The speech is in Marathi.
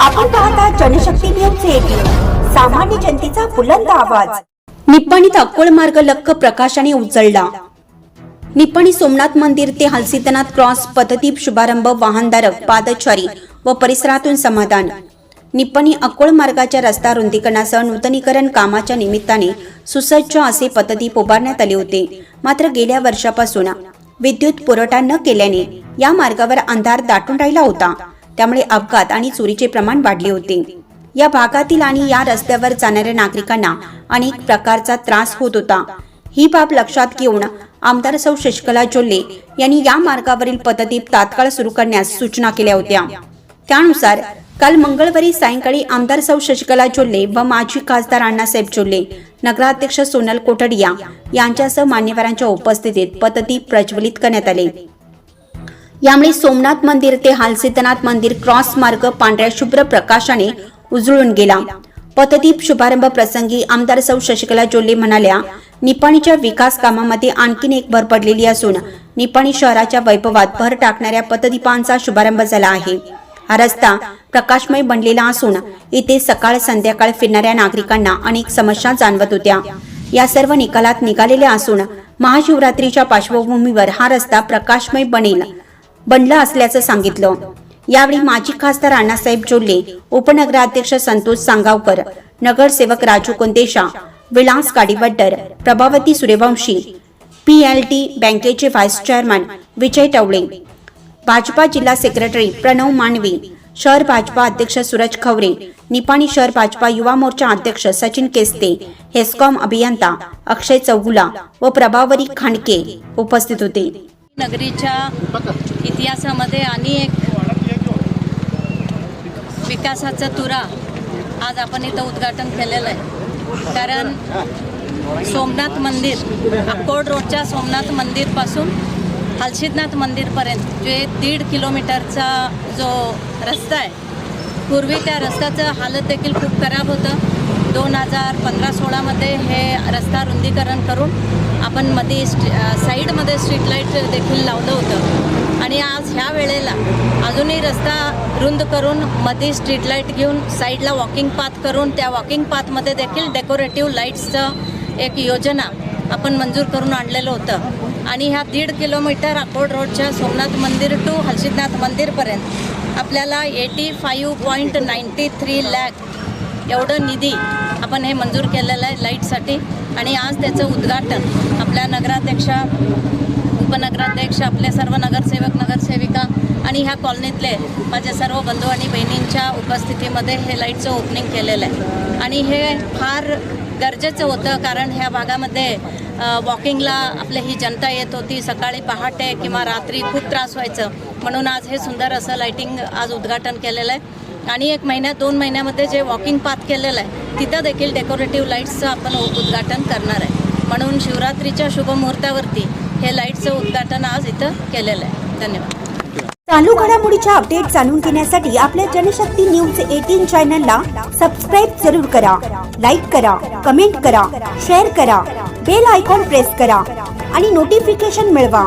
आपण पाहता जनशक्ती न्यूज एटीन सामान्य जनतेचा बुलंद आवाज. निप्पाणीत अक्कोळ मार्ग लक्क प्रकाशाने उचलला. निप्पाणी सोमनाथ मंदिर ते हलसीतनाथ क्रॉस पद्धती शुभारंभ वाहनधारक पादचारी व परिसरातून समाधान. निप्पाणी अक्कोळ मार्गाच्या रस्ता रुंदीकरणासह नूतनीकरण कामाच्या निमित्ताने सुसज्ज असे पद्धती उभारण्यात आले होते. मात्र गेल्या वर्षापासून विद्युत पुरवठा न केल्याने या मार्गावर अंधार दाटून राहिला होता. त्यामुळे अपघात आणि चोरीचे प्रमाण वाढले होते. या भागातील आणि या रस्त्यावर जाणाऱ्या नागरिकांना अनेक प्रकारचा त्रास होत होता. ही बाब लक्षात घेऊन आमदार सौ. शशिकला जोल्ले यांनी या मार्गावरील पद्धती तात्काळ सुरू करण्यास सूचना केल्या होत्या. त्यानुसार काल मंगळवारी सायंकाळी आमदार सौ. शशिकला जोल्ले व माजी खासदार अण्णासाहेब जोल्ले नगराध्यक्ष सोनल कोटडिया यांच्यासह मान्यवरांच्या उपस्थितीत पद्धती प्रज्वलित करण्यात आले. यामुळे सोमनाथ मंदिर ते हालसिद्धनाथ मंदिर क्रॉस मार्ग पांढऱ्या शुभ्र प्रकाशाने उजळून गेला. पथदीप शुभारंभ प्रसंगी आमदार सौ शशिकला जोल्ले म्हणाल्या निपाणीच्या विकास कामामध्ये आणखीन एक भर पडलेली असून निपाणी शहराच्या वैभवात भर टाकणाऱ्या पथदीपांचा शुभारंभ झाला आहे. हा रस्ता प्रकाशमय बनलेला असून इथे सकाळ संध्याकाळ फिरणाऱ्या नागरिकांना अनेक समस्या जाणवत होत्या. या सर्व निकालात निघालेल्या असून महाशिवरात्रीच्या पार्श्वभूमीवर हा रस्ता प्रकाशमय बनेल बनलं असल्याचं सांगितलं. यावेळी माजी खासदार अण्णासाहेब जोल्ले उपनगराध्यक्ष संतोष सांगावकर नगरसेवक राजू कुंदेशा विलास गाडीवड्डर प्रभावती सूर्यवंशी पीएलटी बँकेचे व्हाईस चेअरमन विजय टवळे भाजपा जिल्हा सेक्रेटरी प्रणव मांडवी शहर भाजपा अध्यक्ष सूरज खवरे निपाणी शहर भाजपा युवा मोर्चा अध्यक्ष सचिन केस्ते हेस्कॉम अभियंता अक्षय चौगुला व प्रभावरी खांडके उपस्थित होते. नगरीच्या इतिहासामध्ये आणि एक विकासाचा तुरा आज आपण इथं उद्घाटन केलेलं आहे. कारण सोमनाथ मंदिर अक्कोड रोडच्या सोमनाथ मंदिरपासून हलसिद्धनाथ मंदिरपर्यंत जे दीड किलोमीटरचा जो रस्ता आहे पूर्वी त्या रस्त्याचं हालत देखील खूप खराब होतं. दोन हजार पंधरा सोळामध्ये हे रस्ता रुंदीकरण करून आपण मध्ये स्ट्री साईडमध्ये स्ट्रीट लाइट देखील लावलं होतं. आणि आज ह्या वेळेला अजूनही रस्ता रुंद करून मध्ये स्ट्रीट लाइट घेऊन साईडला वॉकिंग पाथ करून त्या वॉकिंग पाथमध्ये देखील डेकोरेटिव्ह लाईट्सचं एक योजना आपण मंजूर करून आणलेलं होतं. आणि ह्या दीड किलोमीटर अकोड रोडच्या सोमनाथ मंदिर टू हर्षितनाथ मंदिरपर्यंत आपल्याला eighty five point ninety three lakh एवढं निधी आपण हे मंजूर केलेलं आहे लाईटसाठी आणि आज त्याचं उद्घाटन आपल्या नगराध्यक्षा उपनगराध्यक्ष आपले सर्व नगरसेवक नगरसेविका आणि ह्या कॉलनीतले माझे सर्व बंधू आणि बहिणींच्या उपस्थितीमध्ये हे लाईटचं ओपनिंग केलेलं आहे. आणि हे फार गरजेचं होतं कारण ह्या भागामध्ये वॉकिंगला आपली ही जनता येत होती. सकाळी पहाटे किंवा रात्री खूप त्रास व्हायचं. म्हणून आज हे सुंदर असं लाईटिंग आज उद्घाटन केलेलं आहे. आणि एक महिन्यात दोन महिन्यामध्ये जे वॉकिंग पाथ केलेलं आहे तिथं देखील डेकोरेटिव्ह लाईट्सचं आपण उद्घाटन करणार आहे. म्हणून शिवरात्रीच्या शुभमुहूर्तावरती हे लाईटचं उद्घाटन आज इथं केलेलं आहे. धन्यवाद. चालू घडामोडीच्या अपडेट जाणून घेण्यासाठी आपल्या जनशक्ती न्यूज एटीन चॅनलला सबस्क्राईब जरूर करा लाईक करा कमेंट करा शेअर करा बेल आयकॉन प्रेस करा आणि नोटिफिकेशन मिळवा.